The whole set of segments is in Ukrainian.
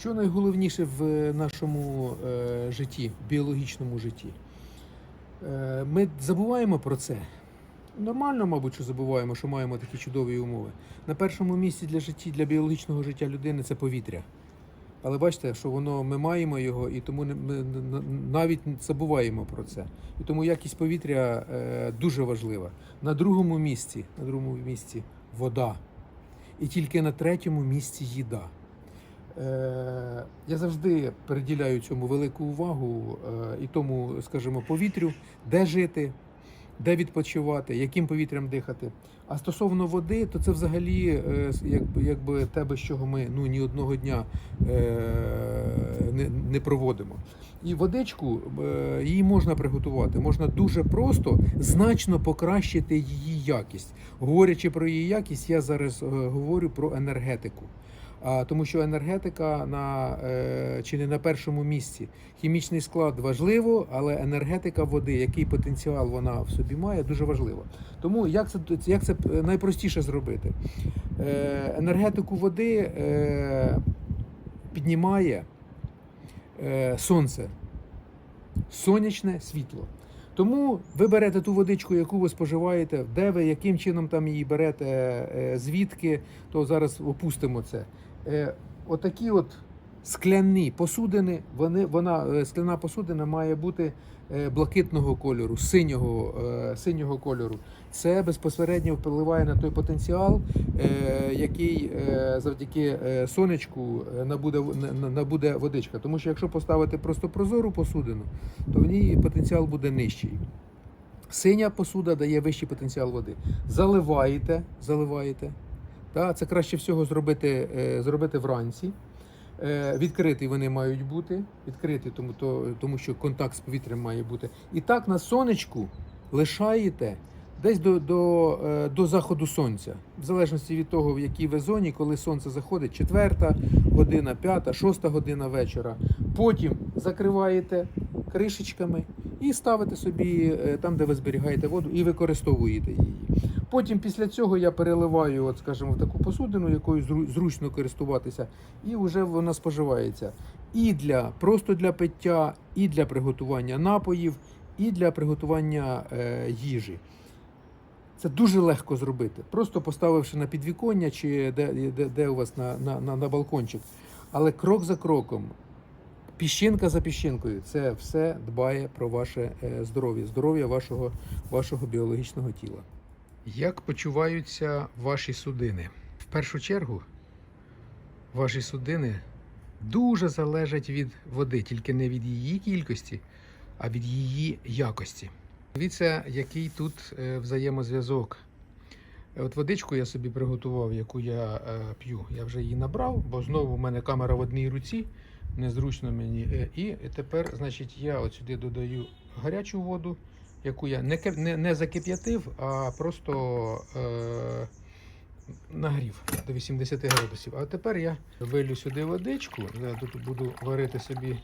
Що найголовніше в нашому е, житті, біологічному житті? Е, ми забуваємо про це. Нормально, мабуть, що забуваємо, що маємо такі чудові умови. На першому місці для житті, для біологічного життя людини це повітря. Але бачите, що воно ми маємо його, і тому ми навіть забуваємо про це. І тому якість повітря е, дуже важлива. На другому місці, на другому місці вода. І тільки на третьому місці їда. Е, я завжди приділяю цьому велику увагу е, і тому, скажімо, повітрю, де жити, де відпочивати, яким повітрям дихати. А стосовно води, то це взагалі е, якби, якби те, без чого ми ну, ні одного дня не, не проводимо. І водичку її можна приготувати. Можна дуже просто, значно покращити її якість. Говорячи про її якість, я зараз говорю про енергетику. Тому що енергетика на е, чи не на першому місці. Хімічний склад важливо, але енергетика води, який потенціал вона в собі має, дуже важливо. Тому як це як це найпростіше зробити? Е, енергетику води е, піднімає сонце, сонячне світло. Тому ви берете ту водичку, яку ви споживаєте, де ви, яким чином там її берете, звідки, то зараз опустимо це. Е, Отакі от скляні посудини, вони, вона, е, скляна посудина має бути е, блакитного кольору, синього, е, синього кольору. Це безпосередньо впливає на той потенціал, е, який е, завдяки е, сонечку набуде, набуде водичка. Тому що якщо поставити просто прозору посудину, то в ній потенціал буде нижчий. Синя посуда дає вищий потенціал води. Заливаєте, заливаєте. Та, це краще всього зробити, е, зробити вранці. Е, відкриті вони мають бути. Відкриті, тому, то, тому що контакт з повітрям має бути. І так на сонечку лишаєте десь до, до, е, до заходу сонця. В залежності від того, в якій ви зоні, коли сонце заходить, четверта година, п'ята, шоста година вечора. Потім закриваєте кришечками і ставите собі там, де ви зберігаєте воду, і використовуєте її. Потім після цього я переливаю, от, скажімо, в таку посудину, якою зручно користуватися, і вже вона споживається і для просто для пиття, і для приготування напоїв, і для приготування е, їжі. Це дуже легко зробити, просто поставивши на підвіконня чи де, де, де у вас на, на, на, на балкончик. Але крок за кроком, піщинка за піщинкою, це все дбає про ваше е, здоров'я, здоров'я вашого, вашого біологічного тіла. Як почуваються ваші судини? В першу чергу, ваші судини дуже залежать від води, тільки не від її кількості, а від її якості. Дивіться, який тут е, взаємозв'язок. Е, От водичку я собі приготував, яку я е, п'ю. Я вже її набрав, бо знову в мене камера в одній руці, незручно мені. І тепер, значить, я от сюди додаю гарячу воду, яку я не, не, не закип'ятив, а просто е, нагрів до 80 градусів. А тепер я вилю сюди водичку. Я тут буду варити собі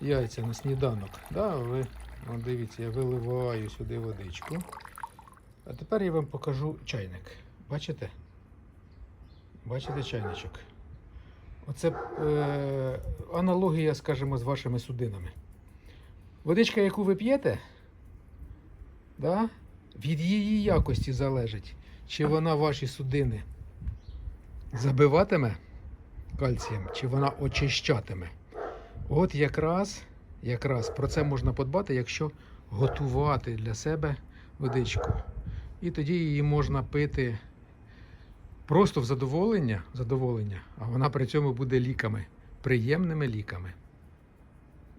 яйця на сніданок. Да, ви, от дивіться, я виливаю сюди водичку. А тепер я вам покажу чайник. Бачите? Бачите чайничок? Оце е, аналогія, скажімо, з вашими судинами. Водичка, яку ви п'єте, да, від її якості залежить, чи вона ваші судини забиватиме кальцієм, чи вона очищатиме. От якраз, якраз про це можна подбати, якщо готувати для себе водичку. І тоді її можна пити просто в задоволення, задоволення, а вона при цьому буде ліками, приємними ліками.